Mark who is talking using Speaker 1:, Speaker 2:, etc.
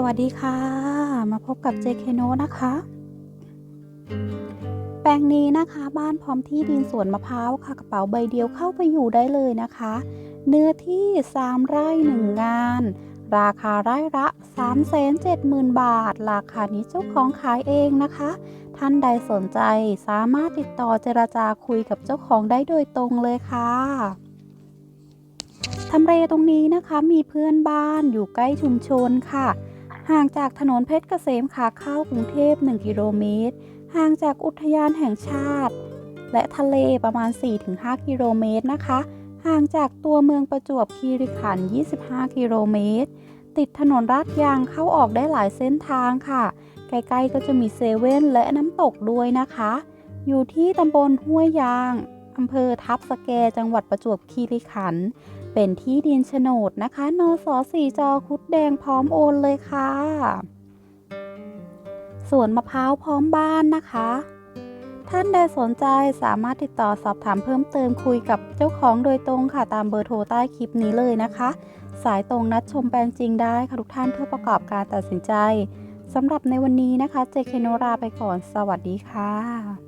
Speaker 1: สวัสดีค่ะ มาพบกับ JK n o นะคะ แปลงนี้นะคะบ้านพร้อมที่ดินสวนมะพร้าวค่ะ กระเป๋าใบเดียวเข้าไปอยู่ได้เลยนะคะ เนื้อที่ 3 ไร่1งาน ราคาไร่ละ 370,000 บาท ราคานี้เจ้าของขายเองนะคะ ท่านใดสนใจสามารถติดต่อเจราจาคุยกับเจ้าของได้โดยตรงเลยค่ะทำเลตรงนี้นะคะมีเพื่อนบ้านอยู่ใกล้ชุมชนค่ะ ห่างจากถนนเพชรเกษมขาเข้ากรุงเทพ 1 กิโลเมตร ห่างจากอุทยานแห่งชาติ และทะเลประมาณ 4-5 กิโลเมตรนะคะ ห่างจากตัวเมืองประจวบคีรีขันธ์ 25 กิโลเมตร ติดถนนลาดยางเข้าออกได้หลายเส้นทางค่ะ ใกล้ๆก็จะมีเซเว่นและน้ำตกด้วยนะคะ อยู่ที่ตำบลห้วยยางอำเภอทับสแกจังหวัดประจวบคีรีขันธ์ เป็นที่ดินโฉนดนะคะนสสี่จอคุดแดงพร้อมโอนเลยค่ะสวนมะพร้าวพร้อมบ้านนะคะ ท่านใดสนใจสามารถติดต่อสอบถามเพิ่มเติมคุยกับเจ้าของโดยตรงค่ะตามเบอร์โทรใต้คลิปนี้เลยนะคะ สายตรงนัดชมแปลงจริงได้ค่ะทุกท่านเพื่อประกอบการตัดสินใจสำหรับในวันนี้นะคะ เจเคโนราไปก่อน สวัสดีค่ะ